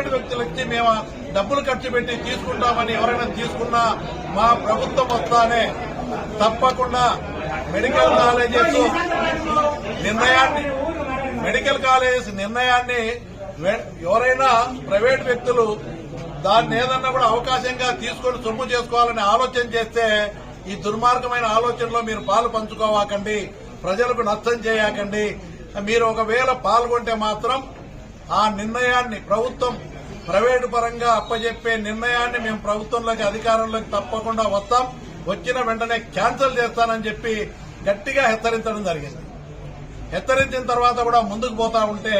Private వ్యక్తులకి మేము డబ్బులు ఖర్చు పెట్టి తీసుకుంటామని ఎవరైనా తీసుకున్నా మా ప్రభుత్వం వస్తానే. తప్పకుండా మెడికల్ కాలేజెస్ నిర్ణయాన్ని మెడికల్ కాలేజెస్ నిర్ణయాన్ని వె- ఎవరైనా ప్రైవేట్ వ్యక్తులు దాన్ని ఏదన్నా కూడా అవకాశంగా తీసుకొని సొమ్ము చేసుకోవాలని ఆలోచన చేస్తే ఈ దుర్మార్గమైన ఆలోచనలో మీరు పాలు పంచుకోవాకండి ప్రజలకు నష్టం చేయకండి. మీరు ఒకవేళ పాల్గొంటే మాత్రం ఆ నిర్ణయాన్ని ప్రభుత్వం ప్రైవేటు పరంగా అప్పజెప్పే నిర్ణయాన్ని మేము ప్రభుత్వంలోకి అధికారంలోకి తప్పకుండా వస్తాం. వచ్చిన వెంటనే క్యాన్సిల్ చేస్తానని చెప్పి గట్టిగా హెచ్చరించడం జరిగింది. హెచ్చరించిన తర్వాత కూడా ముందుకు పోతా ఉంటే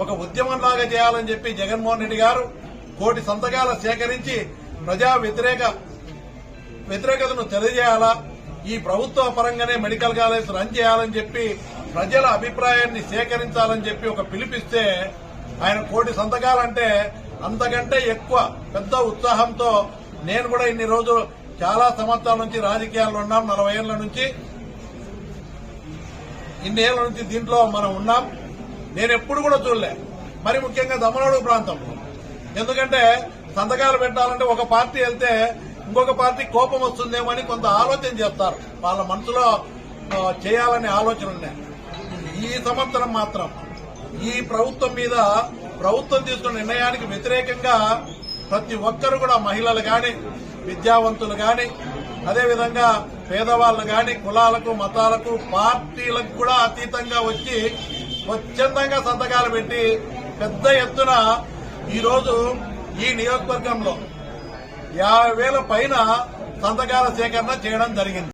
ఒక ఉద్యమంలాగా చేయాలని చెప్పి జగన్మోహన్ రెడ్డి గారు కోటి సంతకాలు సేకరించి ప్రజా వ్యతిరేక వ్యతిరేకతను తెలియజేయాలా ఈ ప్రభుత్వ పరంగానే మెడికల్ కాలేజ్ రన్ చేయాలని చెప్పి ప్రజల అభిప్రాయాన్ని సేకరించాలని చెప్పి ఒక పిలిపిస్తే ఆయన కోటి సంతకాలంటే అంతకంటే ఎక్కువ పెద్ద ఉత్సాహంతో నేను కూడా ఇన్ని రోజులు చాలా సంవత్సరాల నుంచి రాజకీయాల్లో ఉన్నాం నలభై ఏళ్ళ నుంచి. ఇన్ని ఏళ్ళ నుంచి దీంట్లో మనం ఉన్నాం. నేను ఎప్పుడు కూడా చూడలే. మరి ముఖ్యంగా దమనోడు ప్రాంతంలో ఎందుకంటే సంతకాలు పెట్టాలంటే ఒక పార్టీ వెళ్తే ఇంకొక పార్టీ కోపం వస్తుందేమో అని కొంత ఆలోచన చేస్తారు. వాళ్ళ మనసులో చేయాలనే ఆలోచన ఉన్నాయి. ఈ సంవత్సరం మాత్రం ఈ ప్రభుత్వం మీద ప్రభుత్వం తీసుకున్న నిర్ణయానికి వ్యతిరేకంగా ప్రతి ఒక్కరు కూడా మహిళలు గాని విద్యావంతులు గాని అదేవిధంగా పేదవాళ్ళు గాని కులాలకు మతాలకు పార్టీలకు కూడా అతీతంగా వచ్చి స్వచ్ఛందంగా సంతకాలు పెట్టి పెద్ద ఎత్తున ఈరోజు ఈ నియోజకవర్గంలో యాభై వేల పైన సంతకాల సేకరణ చేయడం జరిగింది.